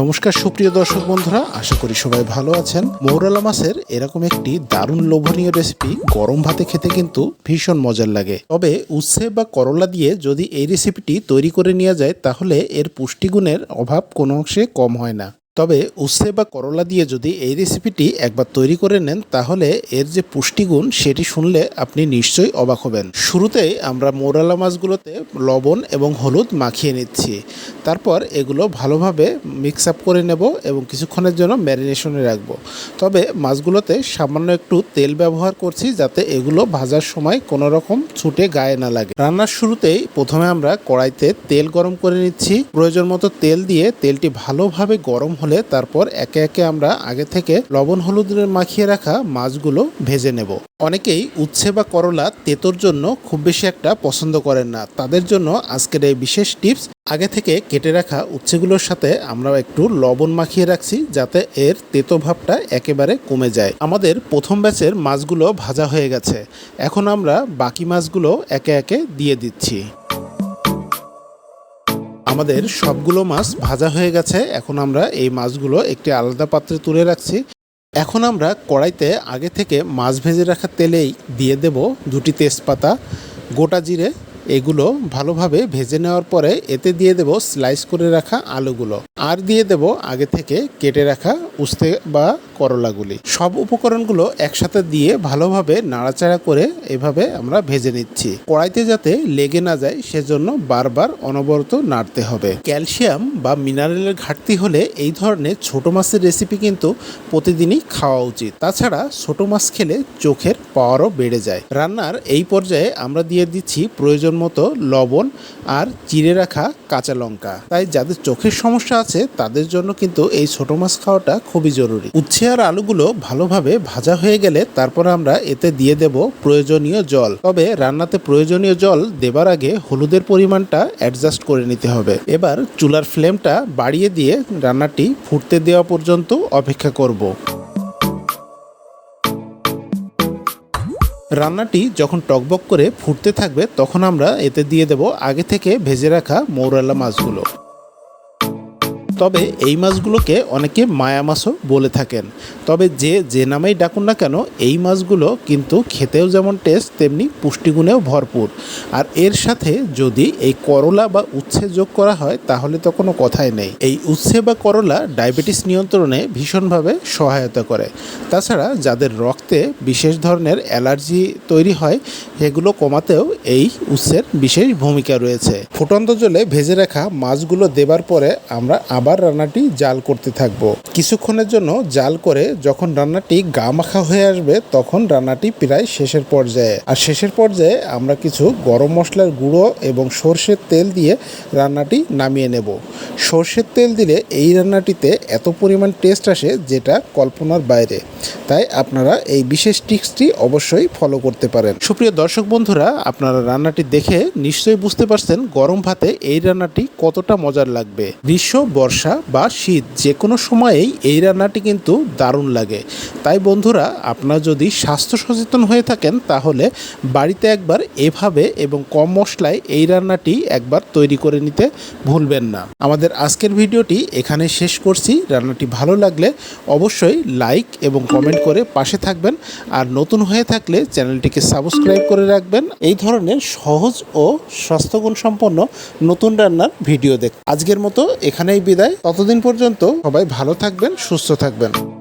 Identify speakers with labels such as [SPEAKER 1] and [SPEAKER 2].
[SPEAKER 1] নমস্কার, সুপ্রিয় দর্শক বন্ধুরা, আশা করি সবাই ভালো আছেন। মৌরালা মাছের এরকম একটি দারুণ লোভনীয় রেসিপি গরম ভাতে খেতে কিন্তু ভীষণ মজার লাগে। তবে উচ্ছে বা করলা দিয়ে যদি এই রেসিপিটি তৈরি করে নেওয়া যায়, তাহলে এর পুষ্টিগুণের অভাব কোনো অংশে কম হয় না। তবে উচ্ছে বা করলা দিয়ে যদি এই রেসিপিটি একবার তৈরি করে নেন, তাহলে এর যে পুষ্টিগুণ, সেটি শুনলে আপনি নিশ্চয়ই অবাক হবেন। শুরুতেই আমরা মোরালা মাছগুলোতে লবণ এবং হলুদ মাখিয়ে নিচ্ছি। তারপর এগুলো ভালোভাবে মিক্স আপ করে নেব এবং কিছুক্ষণের জন্য ম্যারিনেশনে রাখব। তবে মাছগুলোতে সামান্য একটু তেল ব্যবহার করছি যাতে এগুলো ভাজার সময় কোনো রকম ছুটে গায়ে না লাগে। রান্নার শুরুতেই প্রথমে আমরা কড়াইতে তেল গরম করে নিচ্ছি। প্রয়োজন মতো তেল দিয়ে তেলটি ভালোভাবে গরম হলে তারপর একে একে আমরা আগে থেকে লবণ হলুদ মাখিয়ে রাখা মাছগুলো ভেজে নেব। অনেকেই উচ্ছে বা করলা তেতোর জন্য খুব বেশি একটা পছন্দ করেন না। তাদের জন্য আজকের এই বিশেষ টিপস, আগে থেকে কেটে রাখা উচ্ছেগুলোর সাথে আমরা একটু লবণ মাখিয়ে রাখছি যাতে এর তেতো ভাবটা একেবারে কমে যায়। আমাদের প্রথম ব্যাচের মাছগুলো ভাজা হয়ে গেছে। এখন আমরা বাকি মাছগুলো একে একে দিয়ে দিচ্ছি। আমাদের সবগুলো মাছ ভাজা হয়ে গেছে। এখন আমরা এই মাছগুলো একটি আলাদা পাত্রে তুলে রাখছি। এখন আমরা কড়াইতে আগে থেকে মাছ ভেজে রাখা তেলেই দিয়ে দেব দুটি তেজপাতা, গোটা জিরে এগুলো ভালোভাবে ভেজে নেওয়ার পরে এতে দিয়ে দেব স্লাইস করে রাখা আলুগুলো। আর দিয়ে দেব আগে থেকে কেটে রাখা উস্তে বা করলাগুলি। সব উপকরণগুলো একসাথে দিয়ে ভালোভাবে নাড়াচাড়া করে এভাবে আমরা ভেজে নিচ্ছি। কড়াইতে যাতে লেগে না যায় সেজন্য বারবার অনবরত নাড়তে হবে। ক্যালসিয়াম বা মিনারেলের ঘাটতি হলে এই ধরনের ছোট মাছের রেসিপি কিন্তু প্রতিদিনই খাওয়া উচিত। তাছাড়া ছোট মাছ খেলে চোখের পাওয়ারও বেড়ে যায়। রান্নার এই পর্যায়ে আমরা দিয়ে দিচ্ছি প্রয়োজন মতো লবণ আর চিড়ে রাখা কাঁচা লঙ্কা। তাই যাদের চোখের সমস্যা আছে, তাদের জন্য কিন্তু এই ছোট মাছ খাওয়াটা খুবই জরুরি। উচ্ছে আর আলুগুলো ভালোভাবে ভাজা হয়ে গেলে তারপর আমরা এতে দিয়ে দেব প্রয়োজনীয় জল। তবে রান্নাতে প্রয়োজনীয় জল দেবার আগে হলুদের পরিমাণটা অ্যাডজাস্ট করে নিতে হবে। এবার চুলার ফ্লেমটা বাড়িয়ে দিয়ে রান্নাটি ফুটতে দেওয়া পর্যন্ত অপেক্ষা করব। রান্নাটি যখন টকবক করে ফুটতে থাকবে, তখন আমরা এতে দিয়ে দেব আগে থেকে ভেজে রাখা মৌরালা মাছগুলো। তবে এই মাছগুলোকে অনেকে মায়া মাছও বলে থাকেন। তবে যে যে নামেই ডাকুন না কেন, এই মাছগুলো কিন্তু খেতেও যেমন টেস্ট তেমনি পুষ্টিগুণেও ভরপুর। আর এর সাথে যদি এই করলা বা উচ্ছে যোগ করা হয়, তাহলে তো কোনো কথাই নেই। এই উচ্ছে বা করলা ডায়াবেটিস নিয়ন্ত্রণে ভীষণভাবে সহায়তা করে। তাছাড়া যাদের রক্তে বিশেষ ধরনের অ্যালার্জি তৈরি হয়, সেগুলো কমাতেও এই উচ্ছের বিশেষ ভূমিকা রয়েছে। ফুটন্ত জলে ভেজে রাখা মাছগুলো দেবার পরে আমরা আবার রান্নাটি জাল করতে থাকব। কিছুক্ষণের জন্য জাল করে যখন রান্নাটি গা মাখা হয়ে আসবে, তখন রান্নাটি প্রায় শেষের পর্যায়ে। আর শেষের পর্যায়ে আমরা কিছু গরম মশলার গুঁড়ো এবং সর্ষের তেল দিয়ে রান্নাটি নামিয়ে নেব। সর্ষের তেল দিলে এই রান্নাটিতে এত পরিমাণ টেস্ট আসে যেটা কল্পনার বাইরে। তাই আপনারা এই বিশেষ টিক্সটি অবশ্যই ফলো করতে পারেন। সুপ্রিয় দর্শক বন্ধুরা, আপনারা রান্নাটি দেখে নিশ্চয়ই বুঝতে পারছেন গরম ভাতে এই রান্নাটি কতটা মজার লাগবে। গ্রীষ্ম বর্ষা বা শীত যে কোনো সময়েই এই রান্নাটি কিন্তু দারুণ লাগে। তাই বন্ধুরা, আপনারা যদি স্বাস্থ্য সচেতন হয়ে থাকেন, তাহলে বাড়িতে একবার এভাবে এবং কম মশলায় এই রান্নাটি একবার তৈরি করে নিতে ভুলবেন না। আমাদের আজকের ভিডিওটি এখানে শেষ করছি। রান্নাটি ভালো লাগলে অবশ্যই লাইক এবং কমেন্ট করে পাশে থাকবেন। আর নতুন হয়ে থাকলে চ্যানেলটিকে সাবস্ক্রাইব করে রাখবেন। এই ধরনের সহজ ও স্বাস্থ্যগুণ সম্পন্ন নতুন রান্নার ভিডিও দেখ আজকের মতো এখানেই বিদায়। ততদিন পর্যন্ত সবাই ভালো থাকবেন সুস্থ থাকবেন।